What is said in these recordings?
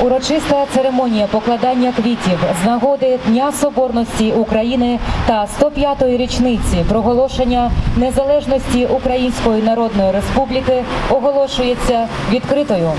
Урочиста церемонія покладання квітів з нагоди Дня Соборності України та 105-ї річниці проголошення незалежності Української Народної Республіки оголошується відкритою.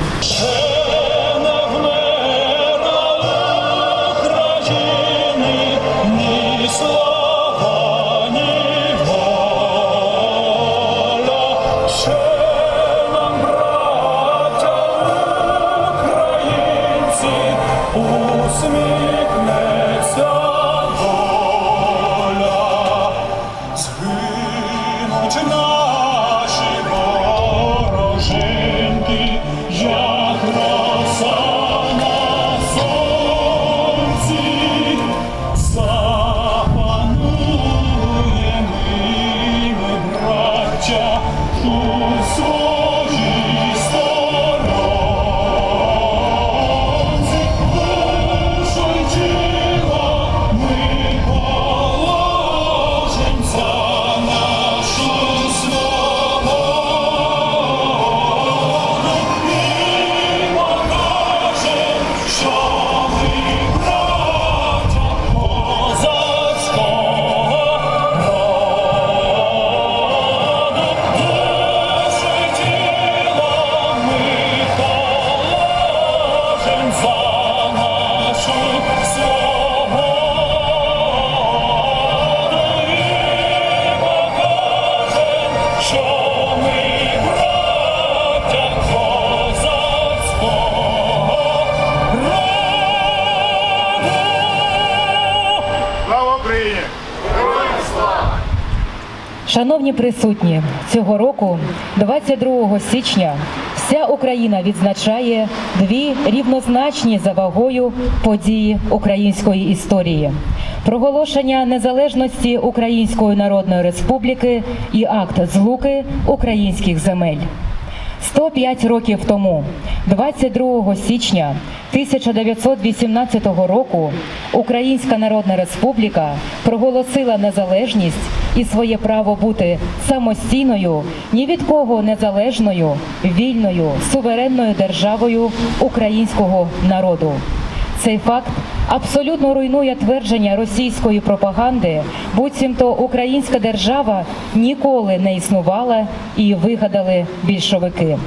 Слава Україні! Шановні присутні, цього року, 22 січня, вся Україна відзначає дві рівнозначні за вагою події української історії: проголошення незалежності Української Народної Республіки і акт злуки українських земель. 105 років тому, 22 січня 1918 року, Українська Народна Республіка проголосила незалежність і своє право бути самостійною, ні від кого незалежною, вільною, суверенною державою українського народу. Цей факт абсолютно руйнує твердження російської пропаганди, буцімто українська держава ніколи не існувала і вигадали більшовики.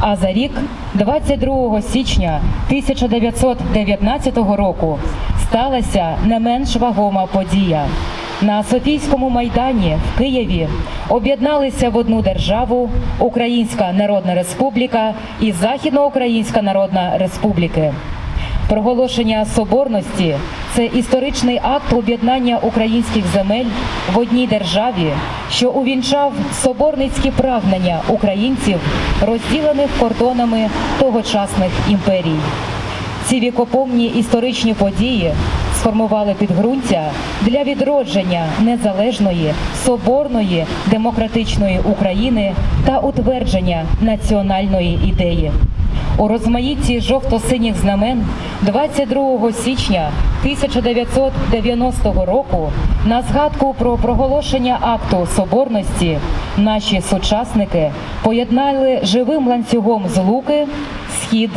А за рік, 22 січня 1919 року, сталася не менш вагома подія. На Софійському майдані в Києві об'єдналися в одну державу Українська Народна Республіка і Західноукраїнська Народна Республіки. Проголошення соборності це історичний акт об'єднання українських земель в одній державі, що увінчав соборницькі прагнення українців, розділених кордонами тогочасних імперій. Ці вікопомні історичні події сформували підґрунтя для відродження незалежної, соборної, демократичної України та утвердження національної ідеї. У розмаїтті жовто-синіх знамен 22 січня 1990 року на згадку про проголошення акту соборності наші сучасники поєднали живим ланцюгом з луки, схід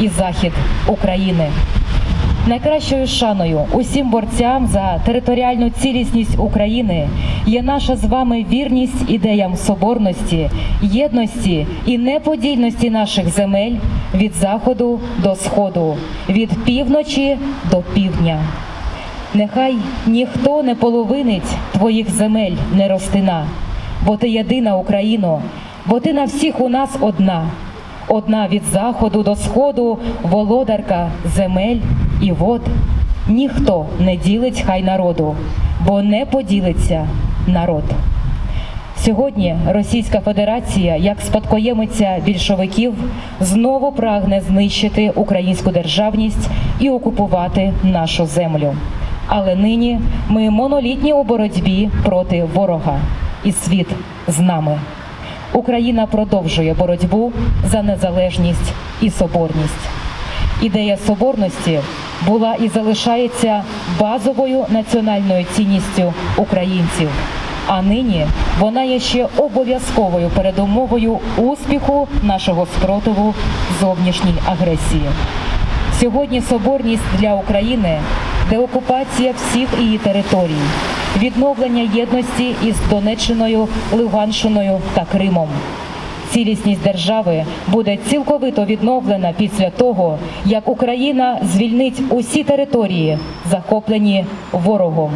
і захід України. Найкращою шаною усім борцям за територіальну цілісність України є наша з вами вірність ідеям соборності, єдності і неподільності наших земель від заходу до сходу, від півночі до півдня. Нехай ніхто не половинить твоїх земель, не ростина, бо ти єдина Україно, бо ти на всіх у нас одна. Одна від заходу до сходу, володарка земель і вод. Ніхто не ділить хай народу, бо не поділиться народ. Сьогодні Російська Федерація, як спадкоємиця більшовиків, знову прагне знищити українську державність і окупувати нашу землю. Але нині ми монолітні у боротьбі проти ворога, і світ з нами. Україна продовжує боротьбу за незалежність і соборність. Ідея соборності була і залишається базовою національною цінністю українців. А нині вона є ще обов'язковою передумовою успіху нашого спротиву зовнішній агресії. Сьогодні соборність для України деокупація всіх її територій, відновлення єдності із Донеччиною, Луганщиною та Кримом. Цілісність держави буде цілковито відновлена після того, як Україна звільнить усі території, захоплені ворогом.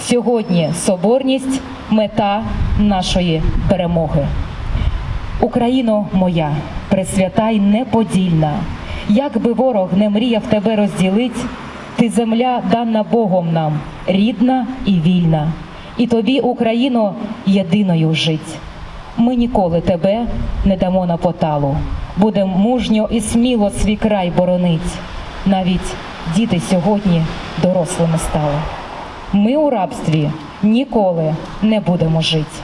Сьогодні соборність мета нашої перемоги. Україно моя, пресвята й неподільна, як би ворог не мріяв тебе розділить, ти земля дана Богом нам, рідна і вільна, і тобі, Україно, єдиною жить. Ми ніколи тебе не дамо на поталу, будем мужньо і сміло свій край боронить. Навіть діти сьогодні дорослими стали. Ми у рабстві ніколи не будемо жити.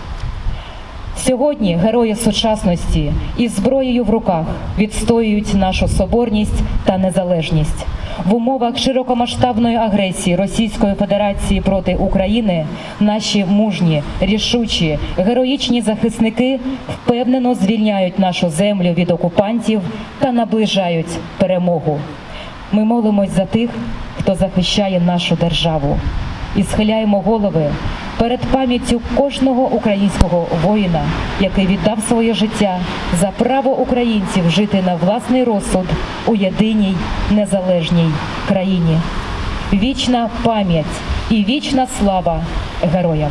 Сьогодні герої сучасності із зброєю в руках відстоюють нашу соборність та незалежність. В умовах широкомасштабної агресії Російської Федерації проти України наші мужні, рішучі, героїчні захисники впевнено звільняють нашу землю від окупантів та наближають перемогу. Ми молимось за тих, хто захищає нашу державу, і схиляємо голови перед пам'яттю кожного українського воїна, який віддав своє життя за право українців жити на власний розсуд у єдиній незалежній країні. Вічна пам'ять і вічна слава героям.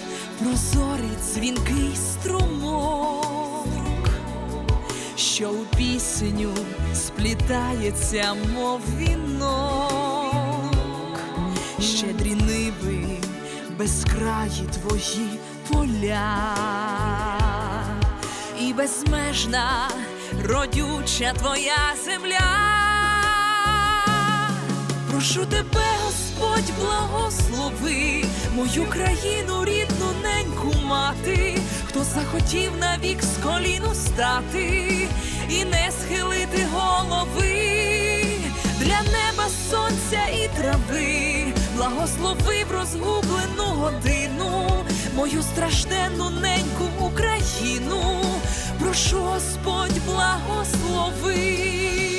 прозорий дзвінкий струмок, що у пісню сплітається, мов вінок, щедрі ниви, безкраї твої поля, і безмежна родюча твоя земля. Прошу тебе, Господь, благослови мою країну, рідну неньку мати, хто захотів навік з коліну стати і не схилити голови для неба, сонця і трави, благослови в розгублену годину, мою стражденну неньку Україну. Прошу, Господь, благослови.